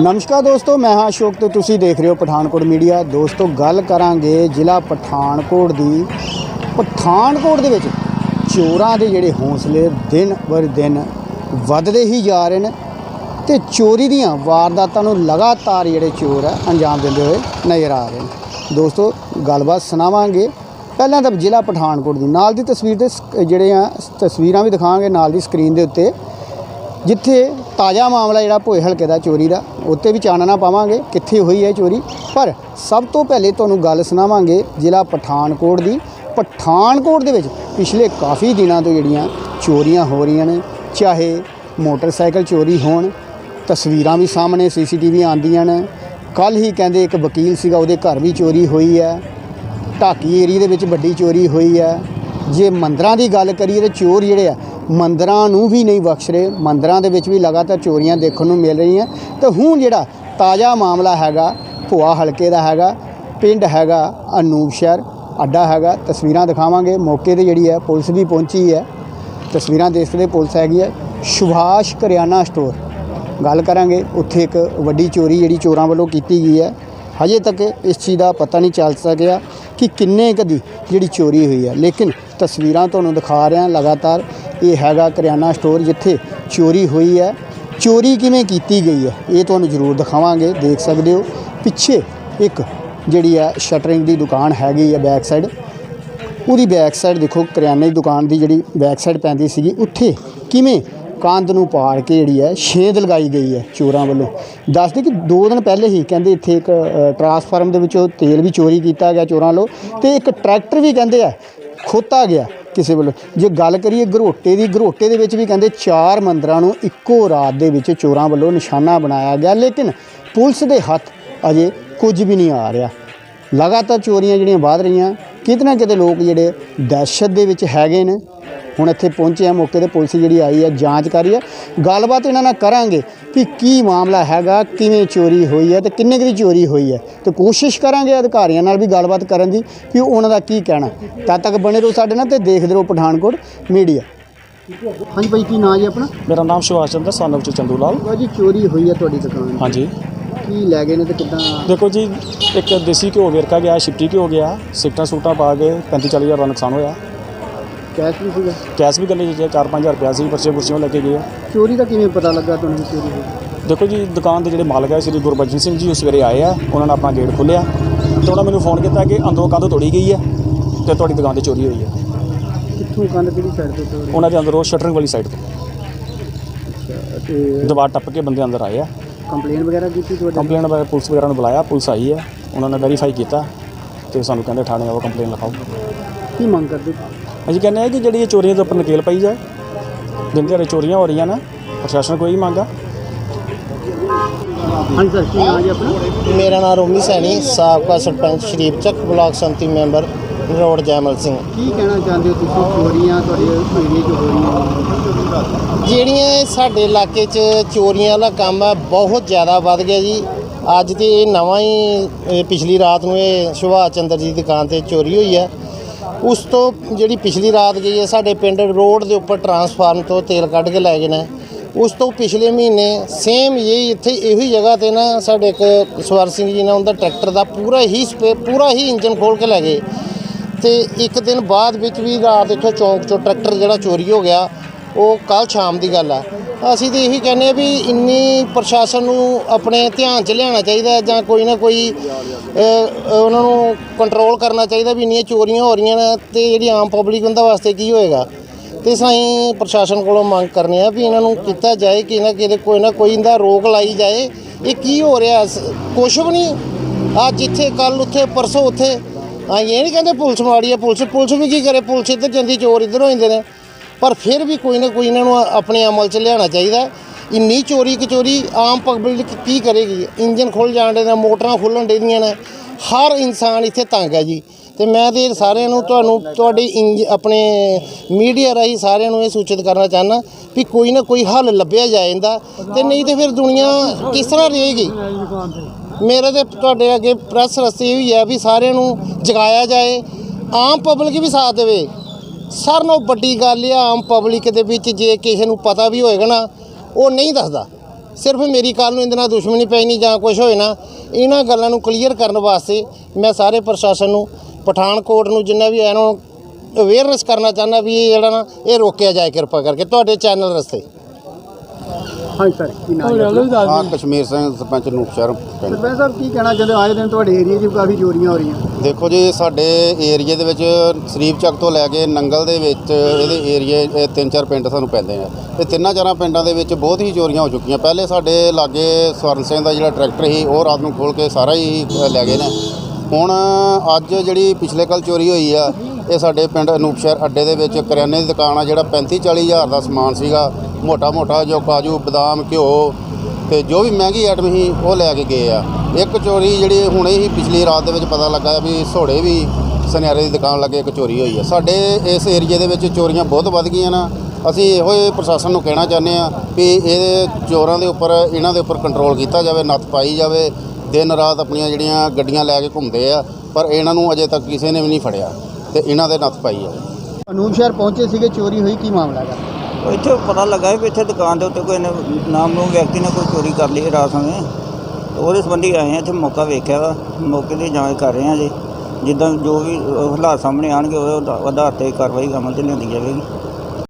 ਨਮਸਕਾਰ ਦੋਸਤੋ, ਮੈਂ ਹਾਂ ਅਸ਼ੋਕ ਤੇ ਤੁਸੀਂ ਦੇਖ ਰਹੇ ਹੋ ਪਠਾਨਕੋਟ ਮੀਡੀਆ। ਦੋਸਤੋ, ਗੱਲ ਕਰਾਂਗੇ ਜ਼ਿਲ੍ਹਾ ਪਠਾਨਕੋਟ ਦੀ। ਪਠਾਨਕੋਟ ਦੇ ਵਿੱਚ ਚੋਰਾਂ ਦੇ ਜਿਹੜੇ ਹੌਸਲੇ ਦਿਨ ਬਰ ਦਿਨ ਵੱਧਦੇ ਹੀ ਜਾ ਰਹੇ ਨੇ ਤੇ ਚੋਰੀ ਦੀਆਂ ਵਾਰਦਾਤਾਂ ਨੂੰ ਲਗਾਤਾਰ ਜਿਹੜੇ ਚੋਰ ਹੈ ਅੰਜਾਮ ਦਿੰਦੇ ਹੋਏ ਨਜ਼ਰ ਆ ਰਹੇ ਨੇ। ਦੋਸਤੋ, ਗੱਲਬਾਤ ਸੁਣਾਵਾਂਗੇ। ਪਹਿਲਾਂ ਤਾਂ ਜ਼ਿਲ੍ਹਾ ਪਠਾਨਕੋਟ ਦੀ। ਨਾਲ ਦੀ ਤਸਵੀਰ ਤੇ ਸ- ਜਿਹੜੇ ਆ, ਤਸਵੀਰਾਂ ਵੀ ਦਿਖਾਵਾਂਗੇ ਨਾਲ ਦੀ ਸਕਰੀਨ ਦੇ ਉੱਤੇ, ਜਿੱਥੇ ਤਾਜ਼ਾ ਮਾਮਲਾ ਜਿਹੜਾ ਭੋਏ ਹਲਕੇ ਦਾ ਚੋਰੀ ਦਾ, ਉੱਤੇ ਵੀ ਚਾਨਣਾ ਪਾਵਾਂਗੇ ਕਿੱਥੇ ਹੋਈ ਹੈ ਚੋਰੀ। ਪਰ ਸਭ ਤੋਂ ਪਹਿਲੇ ਤੁਹਾਨੂੰ ਗੱਲ ਸੁਣਾਵਾਂਗੇ ਜ਼ਿਲ੍ਹਾ ਪਠਾਨਕੋਟ ਦੀ। ਪਠਾਨਕੋਟ ਦੇ ਵਿੱਚ ਪਿਛਲੇ ਕਾਫੀ ਦਿਨਾਂ ਤੋਂ ਜਿਹੜੀਆਂ ਚੋਰੀਆਂ ਹੋ ਰਹੀਆਂ ਨੇ, ਚਾਹੇ ਮੋਟਰਸਾਈਕਲ ਚੋਰੀ ਹੋਣ, ਤਸਵੀਰਾਂ ਵੀ ਸਾਹਮਣੇ ਸੀਸੀਟੀਵੀ ਆਉਂਦੀਆਂ ਨੇ। ਕੱਲ ਹੀ ਕਹਿੰਦੇ ਇੱਕ ਵਕੀਲ ਸੀਗਾ, ਉਹਦੇ ਘਰ ਵੀ ਚੋਰੀ ਹੋਈ ਹੈ। ਢਾਕੀ ਏਰੀਏ ਦੇ ਵਿੱਚ ਵੱਡੀ ਚੋਰੀ ਹੋਈ ਹੈ। ਜੇ ਮੰਦਰਾਂ ਦੀ ਗੱਲ ਕਰੀਏ ਤਾਂ ਚੋਰ ਜਿਹੜੇ ਆ ਮੰਦਰਾਂ ਨੂੰ ਵੀ ਨਹੀਂ ਬਖਸ਼ ਰਹੇ, ਮੰਦਰਾਂ ਦੇ ਵਿੱਚ ਵੀ ਲਗਾਤਾਰ ਚੋਰੀਆਂ ਦੇਖਣ ਨੂੰ ਮਿਲ ਰਹੀਆਂ। ਤੇ ਹੁਣ ਜਿਹੜਾ ਤਾਜ਼ਾ ਮਾਮਲਾ ਹੈਗਾ, ਭੁਆ ਹਲਕੇ ਦਾ ਹੈਗਾ, ਪਿੰਡ ਹੈਗਾ, ਅਨੂਪ ਸ਼ਹਿਰ, ਅੱਡਾ ਹੈਗਾ, ਤਸਵੀਰਾਂ ਦਿਖਾਵਾਂਗੇ। ਮੌਕੇ ਤੇ ਜਿਹੜੀ ਹੈ, ਪੁਲਿਸ ਵੀ ਪਹੁੰਚੀ ਹੈ। ਤਸਵੀਰਾਂ ਦੇਖਦੇ ਪੁਲਿਸ ਹੈਗੀ ਹੈ। ਸੁਭਾਸ਼ ਕਰਿਆਨਾ ਸਟੋਰ। ਗੱਲ ਕਰਾਂਗੇ, ਉੱਥੇ ਇੱਕ ਵੱਡੀ ਚੋਰੀ ਜਿਹੜੀ ਚੋਰਾਂ ਵੱਲੋਂ ਕੀਤੀ ਗਈ ਹੈ। ਹਜੇ ਤੱਕ ਇਸ ਚੀਜ਼ ਦਾ ਪਤਾ ਨਹੀਂ ਚੱਲ ਸਕਿਆ ਕਿ ਕਿੰਨੇ ਕਦੀ ਜਿਹੜੀ ਚੋਰੀ ਹੋਈ ਹੈ। ਲੇਕਿਨ ਤਸਵੀਰਾਂ ਤੁਹਾਨੂੰ ਦਿਖਾ ਰਿਹਾ, ਲਗਾਤਾਰ ਇਹ ਹੈਗਾ ਕਰਿਆਨਾ ਸਟੋਰ ਜਿੱਥੇ ਚੋਰੀ ਹੋਈ ਹੈ। ਚੋਰੀ ਕਿਵੇਂ ਕੀਤੀ ਗਈ ਹੈ? ਇਹ ਤੁਹਾਨੂੰ ਜ਼ਰੂਰ ਦਿਖਾਵਾਂਗੇ। ਦੇਖ ਸਕਦੇ ਹੋ, ਪਿੱਛੇ ਇੱਕ ਜਿਹੜੀ ਹੈ ਸ਼ਟਰਿੰਗ ਦੀ ਦੁਕਾਨ ਹੈਗੀ ਹੈ ਬੈਕ ਸਾਈਡ। ਉਹਦੀ ਬੈਕ ਸਾਈਡ ਦੇਖੋ, ਕਰਿਆਨੇ ਦੀ ਦੁਕਾਨ ਦੀ ਜਿਹੜੀ ਬੈਕ ਸਾਈਡ ਪੈਂਦੀ ਸੀਗੀ, ਉੱਥੇ ਕਿਵੇਂ ਕੰਧ ਨੂੰ ਪਾੜ ਕੇ ਜਿਹੜੀ ਹੈ ਛੇਦ ਲਗਾਈ ਗਈ ਹੈ ਚੋਰਾਂ ਵੱਲੋਂ। ਦੱਸਦੇ ਕਿ 2 ਦਿਨ ਪਹਿਲੇ ਹੀ ਕਹਿੰਦੇ ਇੱਥੇ ਇੱਕ ਟਰਾਂਸਫਾਰਮ ਦੇ ਵਿੱਚੋਂ ਤੇਲ ਵੀ ਚੋਰੀ ਕੀਤਾ ਗਿਆ ਚੋਰਾਂ ਵੱਲੋਂ ਤੇ ਇੱਕ ਟਰੈਕਟਰ ਵੀ ਕਹਿੰਦੇ ਆ, ਖੋਤਾ ਗਿਆ। ਕਿਸੇ ਵੱਲੋਂ। ਜੇ ਗੱਲ ਕਰੀਏ ਘਰੋਟੇ ਦੀ ਘਰੋਟੇ ਦੇ ਵਿੱਚ ਵੀ ਕਹਿੰਦੇ ਚਾਰ ਮੰਦਰਾਂ ਨੂੰ ਇੱਕੋ ਰਾਤ ਦੇ ਵਿੱਚ ਚੋਰਾਂ ਵੱਲੋਂ ਨਿਸ਼ਾਨਾ ਬਣਾਇਆ ਗਿਆ, ਲੇਕਿਨ ਪੁਲਿਸ ਦੇ ਹੱਥ ਅਜੇ ਕੁਝ ਵੀ ਨਹੀਂ ਆ ਰਿਹਾ। ਲਗਾਤਾਰ ਚੋਰੀਆਂ ਜਿਹੜੀਆਂ ਵੱਧ ਰਹੀਆਂ ਕਿਤੇ ਨਾ ਕਿਤੇ ਲੋਕ ਜਿਹੜੇ ਦਹਿਸ਼ਤ ਦੇ ਵਿੱਚ ਹੈਗੇ ਨੇ, ਹੁਣ ਇੱਥੇ ਪਹੁੰਚੇ ਆ, ਮੌਕੇ ਤੇ ਪੁਲਿਸ ਜਿਹੜੀ ਆਈ ਹੈ ਜਾਂਚ ਕਰ ਰਹੀ ਹੈ ਗੱਲਬਾਤ ਇਹਨਾਂ ਨਾਲ ਕਰਾਂਗੇ। ਕਿ ਕੀ ਮਾਮਲਾ ਹੈਗਾ ਕਿਵੇਂ ਚੋਰੀ ਹੋਈ ਹੈ ਤੇ ਕਿੰਨੇ ਕੁ ਦੀ ਚੋਰੀ ਹੋਈ ਹੈ। ਤੇ ਕੋਸ਼ਿਸ਼ ਕਰਾਂਗੇ ਅਧਿਕਾਰੀਆਂ ਨਾਲ ਵੀ ਗੱਲਬਾਤ ਕਰਨ ਦੀ ਕਿ ਉਹਨਾਂ ਦਾ ਕੀ ਕਹਿਣਾ। ਤਦ ਤੱਕ ਬਣੇ ਰਹੋ ਸਾਡੇ ਨਾਲ ਤੇ ਦੇਖਦੇ ਰਹੋ ਪਠਾਨਕੋਟ ਮੀਡੀਆ। ਹਾਂਜੀ ਭਾਈ ਕੀ ਨਾਂ ਜੀ ਆਪਣਾ? ਮੇਰਾ ਨਾਮ ਸੁਭਾਸ਼ ਚੰਦਰ ਸਨ of ਚੰਦੂ ਲਾਲ ਜੀ ਚੋਰੀ ਹੋਈ ਹੈ ਤੁਹਾਡੀ ਦੁਕਾਨ ਹਾਂਜੀ। ਕੀ ਲੈ ਗਏ ਨੇ ਤੇ ਕਿੱਦਾਂ? ਦੇਖੋ ਜੀ ਇੱਕ ਦੇਸੀ ਘਿਓ ਵੇਰਕਾ ਗਿਆ ਸ਼ਿਫਟੀ ਘਿਓ ਗਿਆ ਸਿੱਟਾਂ ਸੂਟਾਂ ਪਾ ਕੇ 35 40 ਹਜ਼ਾਰ ਦਾ ਨੁਕਸਾਨ ਹੋਇਆ। ਕੈਸ਼ ਵੀ ਸੀਗਾ? ਕੈਸ਼ ਵੀ ਗੱਲੇ ਜੇ 4-5000 ਰੁਪਇਆ ਸੀ ਪਰਚੇ ਪੁਰਚੀਆਂ ਲੈ ਕੇ ਗਏ ਆ। ਚੋਰੀ ਦਾ ਕਿਵੇਂ ਪਤਾ ਲੱਗਾ ਤੁਹਾਨੂੰ ਕਿ ਚੋਰੀ ਹੋਈ? ਦੇਖੋ ਜੀ ਦੁਕਾਨ ਦੇ ਜਿਹੜੇ ਮਾਲਕ ਹੈ ਸ੍ਰੀ ਗੁਰਬਚਨ ਸਿੰਘ ਜੀ ਉਹ ਸਵੇਰੇ ਆਏ ਆ ਉਹਨਾਂ ਨੇ ਆਪਣਾ ਗੇਟ ਖੋਲ੍ਹਿਆ ਤੇ ਉਹਨਾਂ ਮੈਨੂੰ ਫੋਨ ਕੀਤਾ ਕਿ ਅੰਦਰੋਂ ਕੰਧ ਤੋੜੀ ਗਈ ਹੈ ਤੇ ਤੁਹਾਡੀ ਦੁਕਾਨ ਤੇ ਚੋਰੀ ਹੋਈ ਹੈ ਕਿੱਥੋਂ ਕੰਨ ਕਿਹੜੀ ਸਾਈਡ ਤੋਂ ਤੋੜੀ ਉਹਨਾਂ ਦੇ ਅੰਦਰੋਂ ਸ਼ਟਰਿੰਗ ਵਾਲੀ ਸਾਈਡ ਤੋਂ। ਤੇ ਦੀਵਾਰ ਟੱਪ ਕੇ ਬੰਦੇ ਅੰਦਰ ਆਏ ਆ। ਕੰਪਲੇਨ ਵਗੈਰਾ ਕੀਤੀ ਤੁਹਾਡੇ ਕੰਪਲੇਂਟ ਬਾਰੇ ਪੁਲਿਸ ਵਗੈਰਾ ਨੂੰ ਬੁਲਾਇਆ ਪੁਲਿਸ ਆਈ ਹੈ ਉਹਨਾਂ ਨੇ ਵੈਰੀਫਾਈ ਕੀਤਾ ਤੇ ਸਾਨੂੰ ਕਹਿੰਦੇ ਥਾਣੇ ਆਓ ਕੰਪਲੇਂਟ ਲਿਖਾਓ। ਕੀ ਮੰਗ ਕਰਦੇ? ਅਸੀਂ ਕਹਿੰਦੇ ਆ ਕਿ ਜਿਹੜੀ ਇਹ ਚੋਰੀਆਂ ਦੇ ਉੱਪਰ ਨਕੇਲ ਪਾਈ ਜਾਏ ਦਿਨ ਦਿਹਾੜੇ ਚੋਰੀਆਂ ਹੋ ਰਹੀਆਂ ਨੇ ਪ੍ਰਸ਼ਾਸਨ ਕੋਈ ਮੰਗਾ ਹਾਂਜੀ ਸਰ ਕੀ ਨਾਂ ਜੀ ਆਪਣਾ? ਮੇਰਾ ਨਾਮ ਰੋਮੀ ਸੈਣੀ ਸਾਬਕਾ ਸਰਪੰਚ ਸ਼ਰੀਫ ਚੱਕ ਬਲਾਕ ਸੰਮਤੀ ਮੈਂਬਰ ਰੋਡ ਜੈਮਲ ਸਿੰਘ। ਕੀ ਕਹਿਣਾ ਚਾਹੁੰਦੇ ਹੋ ਤੁਸੀਂ? ਚੋਰੀਆਂ ਤੁਹਾਡੇ ਏਰੀਏ 'ਚ ਹੋ ਰਹੀਆਂ ਜਿਹੜੀਆਂ ਸਾਡੇ ਇਲਾਕੇ 'ਚ ਚੋਰੀਆਂ ਦਾ ਕੰਮ ਹੈ ਬਹੁਤ ਜ਼ਿਆਦਾ ਵੱਧ ਗਿਆ ਜੀ। ਅੱਜ ਤੇ ਇਹ ਨਵਾਂ ਹੀ ਇਹ ਪਿਛਲੀ ਰਾਤ ਨੂੰ ਇਹ ਸੁਭਾਸ਼ ਚੰਦਰ ਜੀ ਦੀ ਦੁਕਾਨ ਤੇ ਚੋਰੀ ਹੋਈ ਹੈ ਉਸ ਤੋਂ ਜਿਹੜੀ ਪਿਛਲੀ ਰਾਤ ਗਈ ਹੈ, ਸਾਡੇ ਪਿੰਡ ਰੋਡ ਦੇ ਉੱਪਰ ਟਰਾਂਸਫਾਰਮ ਤੋਂ ਤੇਲ ਕੱਢ ਕੇ ਲੈ ਗਏ ਨੇ। ਉਸ ਤੋਂ ਪਿਛਲੇ ਮਹੀਨੇ ਸੇਮ ਇਹ ਇੱਥੇ ਇਹੋ ਹੀ ਜਗ੍ਹਾ ਤੇ ਨਾ ਸਾਡੇ ਇੱਕ ਸਵਰ ਸਿੰਘ ਜੀ ਨੇ ਉਹਦਾ ਟਰੈਕਟਰ ਦਾ ਪੂਰਾ ਹੀ ਸਪੇ, ਪੂਰਾ ਹੀ ਇੰਜਨ ਖੋਲ ਕੇ ਲੈ ਗਏ। ਤੇ ਇੱਕ ਦਿਨ ਬਾਅਦ ਵਿੱਚ ਵੀ ਰਾਤ ਇੱਥੋਂ ਚੌਂਕ ਚੋਂ ਟਰੈਕਟਰ ਜਿਹੜਾ ਚੋਰੀ ਹੋ ਗਿਆ। ਉਹ ਕੱਲ ਸ਼ਾਮ ਦੀ ਗੱਲ ਆ। ਅਸੀਂ ਤਾਂ ਇਹੀ ਕਹਿੰਦੇ ਆ ਵੀ ਇੰਨੀ ਪ੍ਰਸ਼ਾਸਨ ਨੂੰ ਆਪਣੇ ਧਿਆਨ 'ਚ ਲਿਆਉਣਾ ਚਾਹੀਦਾ ਜਾਂ ਕੋਈ ਨਾ ਕੋਈ ਉਹਨਾਂ ਨੂੰ ਕੰਟਰੋਲ ਕਰਨਾ ਚਾਹੀਦਾ ਵੀ ਇੰਨੀਆਂ ਚੋਰੀਆਂ ਹੋ ਰਹੀਆਂ ਨੇ ਤੇ ਜਿਹੜੀ ਆਮ ਪਬਲਿਕ ਉਹਨਾਂ ਵਾਸਤੇ ਕੀ ਹੋਏਗਾ। ਤੇ ਸਾਈਂ ਪ੍ਰਸ਼ਾਸਨ ਕੋਲੋਂ ਮੰਗ ਕਰਨੇ ਆ ਵੀ ਇਹਨਾਂ ਨੂੰ ਕੀਤਾ ਜਾਏ, ਕਿ ਨਾ ਕਿਤੇ ਕੋਈ ਨਾ ਕੋਈ ਇਹਦਾ ਰੋਕ ਲਾਈ ਜਾਏ। ਇਹ ਕੀ ਹੋ ਰਿਹਾ? ਕੁਛ ਵੀ ਨਹੀਂ। ਆ ਜਿੱਥੇ ਕੱਲ ਉੱਥੇ, ਪਰਸੋਂ, ਉੱਥੇ। ਆ ਇਹ ਨਹੀਂ ਕਹਿੰਦੇ ਪੁਲਿਸ ਮਾੜੀ ਆ, ਪੁਲਿਸ ਪੁਲਿਸ ਵੀ ਕੀ ਕਰੇ? ਪੁਲਿਸ ਇੱਧਰ ਜਾਂਦੀ, ਚੋਰ ਇੱਧਰ ਹੋ ਜਾਂਦੇ ਨੇ। ਪਰ ਫਿਰ ਵੀ ਕੋਈ ਨਾ ਕੋਈ ਇਹਨਾਂ ਨੂੰ ਆਪਣੇ ਅਮਲ 'ਚ ਲਿਆਉਣਾ ਚਾਹੀਦਾ। ਇੰਨੀ ਚੋਰੀ ਕਚੋਰੀ ਆਮ ਪਬਲਿਕ ਕੀ ਕਰੇਗੀ? ਇੰਜਨ ਖੁੱਲ ਜਾਣ ਦੇ ਨੇ ਮੋਟਰਾਂ ਖੁੱਲਣ ਡੀਆਂ ਨੇ। ਹਰ ਇਨਸਾਨ ਇੱਥੇ ਤੰਗ ਹੈ ਜੀ। ਤੇ ਮੈਂ ਤੇ ਸਾਰਿਆਂ ਨੂੰ ਤੁਹਾਨੂੰ, ਤੁਹਾਡੀ ਇੰਜ- ਆਪਣੇ ਮੀਡੀਆ ਰਾਹੀਂ ਸਾਰਿਆਂ ਨੂੰ ਇਹ ਸੂਚਿਤ ਕਰਨਾ ਚਾਹੁੰਦਾ ਵੀ ਕੋਈ ਨਾ ਕੋਈ ਹੱਲ ਲੱਭਿਆ ਜਾਏ ਇਹਦਾ ਤੇ ਨਹੀਂ ਤੇ ਫਿਰ ਦੁਨੀਆ ਕਿਸ ਤਰ੍ਹਾਂ ਰਹੇਗੀ? ਮੇਰੇ ਤੇ ਤੁਹਾਡੇ ਅੱਗੇ ਪ੍ਰੈਸ ਰਸਤੇ ਇਹ ਵੀ ਹੈ ਵੀ ਸਾਰਿਆਂ ਨੂੰ ਜਗਾਇਆ ਜਾਏ। ਆਮ ਪਬਲਿਕ ਵੀ ਸਾਥ ਦੇਵੇ। ਸਾਰਿਆਂ ਨਾਲੋਂ ਵੱਡੀ ਗੱਲ ਇਹ ਆ, ਆਮ ਪਬਲਿਕ ਦੇ ਵਿੱਚ ਜੇ ਕਿਸੇ ਨੂੰ ਪਤਾ ਵੀ ਹੋਏਗਾ ਨਾ, ਉਹ ਨਹੀਂ ਦੱਸਦਾ। ਸਿਰਫ ਮੇਰੀ ਕੱਲ ਨੂੰ ਇਹਦੇ ਨਾਲ ਦੁਸ਼ਮਣੀ ਪੈਣੀ ਜਾਂ ਕੁਝ ਹੋਏ ਨਾ, ਇਹਨਾਂ ਗੱਲਾਂ ਨੂੰ ਕਲੀਅਰ ਕਰਨ ਵਾਸਤੇ ਮੈਂ ਸਾਰੇ ਪ੍ਰਸ਼ਾਸਨ ਨੂੰ, ਪਠਾਨਕੋਟ ਨੂੰ ਜਿੰਨਾ ਵੀ ਹੈ ਇਹਨੂੰ ਅਵੇਅਰਨੈਸ ਕਰਨਾ ਚਾਹੁੰਦਾ ਵੀ ਇਹ ਜਿਹੜਾ ਨਾ, ਇਹ ਰੋਕਿਆ ਜਾਏ ਕਿਰਪਾ ਕਰਕੇ, ਤੁਹਾਡੇ ਚੈਨਲ ਰਸਤੇ। ਹਾਂਜੀ ਸਰ ਕੀ ਨਾਮ ਹੈ ਹਾਂ ਕਸ਼ਮੀਰ ਸਿੰਘ ਸਰਪੰਚ ਨੂਪਸ਼ਰ ਪਿੰਡ। ਸਰਪੰਚ ਸਾਹਿਬ ਕੀ ਕਹਿਣਾ ਚਾਹੁੰਦੇ ਹੋ? ਆਏ ਦਿਨ ਤੁਹਾਡੇ ਏਰੀਆ 'ਚ ਕਾਫੀ ਚੋਰੀਆਂ ਹੋ ਰਹੀਆਂ। ਦੇਖੋ ਜੀ ਸਾਡੇ ਏਰੀਏ ਦੇ ਵਿੱਚ ਸਰੀਪ ਚੱਕ ਤੋਂ ਲੈ ਕੇ ਨੰਗਲ ਦੇ ਵਿੱਚ ਇਹਦੇ ਏਰੀਏ ਇਹ ਤਿੰਨ ਚਾਰ ਪਿੰਡ ਸਾਨੂੰ ਪੈਂਦੇ ਆ। ਇਹ ਤਿੰਨਾਂ ਚਾਰਾਂ ਪਿੰਡਾਂ ਦੇ ਵਿੱਚ ਬਹੁਤ ਹੀ ਚੋਰੀਆਂ ਹੋ ਚੁੱਕੀਆਂ। ਪਹਿਲੇ ਸਾਡੇ ਲਾਗੇ ਸਵਰਨ ਸਿੰਘ ਦਾ ਜਿਹੜਾ ਟਰੈਕਟਰ ਸੀ ਉਹ ਰਾਤ ਨੂੰ ਖੋਲ ਕੇ ਸਾਰਾ ਹੀ ਅ, ਲੈ ਗਏ ਨੇ। ਹੁਣ ਅੱਜ ਜਿਹੜੀ ਪਿਛਲੇ ਕੱਲ ਚੋਰੀ ਹੋਈ ਆ ਇਹ ਸਾਡੇ ਪਿੰਡ ਅਨੂਪਸ਼ਹਿਰ ਅੱਡੇ ਦੇ ਵਿੱਚ ਕਰਿਆਨੇ ਦੀ ਦੁਕਾਨ ਆ ਜਿਹੜਾ 35 40 ਹਜ਼ਾਰ ਦਾ ਸਮਾਨ ਸੀਗਾ। ਮੋਟਾ ਮੋਟਾ ਜੋ ਕਾਜੂ, ਬਦਾਮ, ਘਿਓ ਤੇ ਜੋ ਵੀ ਮਹਿੰਗੀ ਆਈਟਮ ਸੀ, ਉਹ ਲੈ ਕੇ ਗਏ ਆ। ਇੱਕ ਚੋਰੀ ਜਿਹੜੀ ਹੁਣੇ ਹੀ ਪਿਛਲੀ ਰਾਤ ਦੇ ਵਿੱਚ ਪਤਾ ਲੱਗਾ ਵੀ ਸੋੜੇ ਵੀ ਸੁਨਿਆਰੇ ਦੀ ਦੁਕਾਨ ਲੱਗੇ ਇੱਕ ਚੋਰੀ ਹੋਈ ਆ। ਸਾਡੇ ਇਸ ਏਰੀਏ ਦੇ ਵਿੱਚ ਚੋਰੀਆਂ ਬਹੁਤ ਵੱਧ ਗਈਆਂ ਨਾ। ਅਸੀਂ ਇਹੋ ਹੀ ਪ੍ਰਸ਼ਾਸਨ ਨੂੰ ਕਹਿਣਾ ਚਾਹੁੰਦੇ ਆ ਵੀ ਇਹ ਚੋਰਾਂ ਦੇ ਉੱਪਰ, ਇਹਨਾਂ ਦੇ ਉੱਪਰ ਕੰਟਰੋਲ ਕੀਤਾ ਜਾਵੇ, ਨੱਥ ਪਾਈ ਜਾਵੇ। ਦਿਨ ਰਾਤ ਆਪਣੀਆਂ ਜਿਹੜੀਆਂ ਗੱਡੀਆਂ ਲੈ ਕੇ ਘੁੰਮਦੇ ਆ, ਪਰ ਇਹਨਾਂ ਨੂੰ ਅਜੇ ਤੱਕ ਕਿਸੇ ਨੇ ਵੀ ਨਹੀਂ ਫੜਿਆ ਤੇ ਇਹਨਾਂ ਦੇ ਨੱਥ ਪਾਈ ਆ। ਅਨੂਪ ਸ਼ਹਿਰ ਪਹੁੰਚੇ ਸੀਗੇ, ਚੋਰੀ ਹੋਈ, ਕੀ ਮਾਮਲਾ ਹੈਗਾ? ਇੱਥੇ ਪਤਾ ਲੱਗਾ ਵੀ ਇੱਥੇ ਦੁਕਾਨ ਦੇ ਉੱਤੇ ਕੋਈ ਨੇ ਨਾਮ ਨੂੰ ਵਿਅਕਤੀ ਨੇ ਕੋਈ ਚੋਰੀ ਕਰ ਲਈ ਰਾਤ ਸਮੇਂ। ਤੇ ਉਹਦੇ ਸੰਬੰਧੀ ਆਏ ਹਾਂ ਇੱਥੇ ਮੌਕਾ ਵੇਖਿਆ ਵਾ, ਮੌਕੇ ਦੀ ਜਾਂਚ ਕਰ ਰਹੇ ਹਾਂ ਜੀ। ਜਿੱਦਾਂ ਜੋ ਵੀ ਹਾਲਾਤ ਸਾਹਮਣੇ ਆਣਗੇ ਉਹਦੇ ਆਧਾਰ ਤੇ ਕਾਰਵਾਈ ਅਮਲ 'ਚ ਲਿਆਂਦੀ ਜਾਵੇਗੀ।